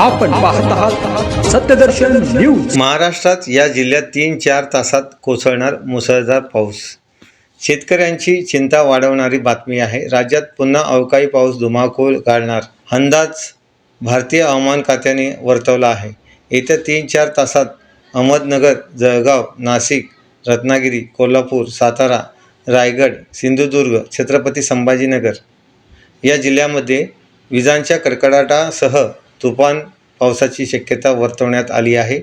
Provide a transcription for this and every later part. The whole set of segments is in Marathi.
आपण पाहत आहात सत्यदर्शन न्यूज. महाराष्ट्रात या जिल्ह्यात तीन चार तासात कोसळणार मुसळधार पाऊस. शेतकऱ्यांची चिंता वाढवणारी बातमी आहे. राज्यात पुन्हा अवकाळी पाऊस धुमाकूळ घालणार अंदाज भारतीय हवामान खात्याने वर्तवला आहे. येत्या तीन चार तासात अहमदनगर जळगाव नाशिक रत्नागिरी कोल्हापूर सातारा रायगड सिंधुदुर्ग छत्रपती संभाजीनगर या जिल्ह्यामध्ये विजांच्या कडकडाटासह तुफान पावसाची शक्यता वर्तवण्यात आली आहे.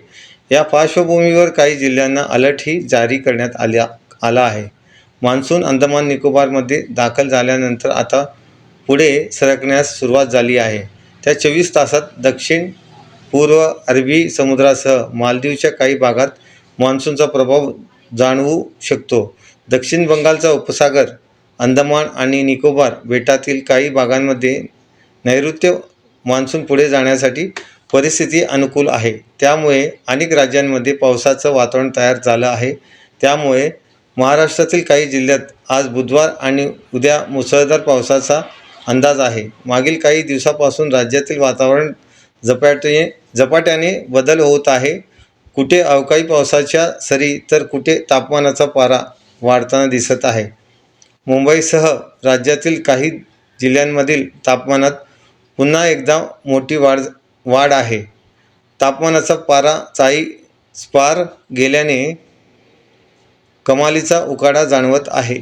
या पार्श्वभूमीवर काही जिल्ह्यांना अलर्टही जारी करण्यात आल्या आला आहे. मान्सून अंदमान निकोबारमध्ये दाखल झाल्यानंतर आता पुढे सरकण्यास सुरुवात झाली आहे. त्या चोवीस तासात दक्षिण पूर्व अरबी समुद्रासह मालदीवच्या काही भागात मान्सूनचा प्रभाव जाणवू शकतो. दक्षिण बंगालचा उपसागर अंदमान आणि निकोबार बेटातील काही भागांमध्ये नैऋत्य मान्सून पुढे जाण्यासाठी परिस्थिती अनुकूल आहे. त्यामुळे अनेक राज्यांमध्ये पावसाचं वातावरण तयार झालं आहे. त्यामुळे महाराष्ट्रातील काही जिल्ह्यात आज बुधवार आणि उद्या मुसळधार पावसाचा अंदाज आहे. मागील काही दिवसापासून राज्यातील वातावरण झपाट्याने झपाट्याने बदल होत आहे. कुठे अवकाळी पावसाच्या सरी तर कुठे तापमानाचा पारा वाढताना दिसत आहे. मुंबईसह राज्यातील काही जिल्ह्यांमधील तापमानात पुन्हा एकदा मोठी वाढ वाढ आहे. तापमानाचा पारा चाई पार गेल्याने कमालीचा उकाडा जाणवत आहे.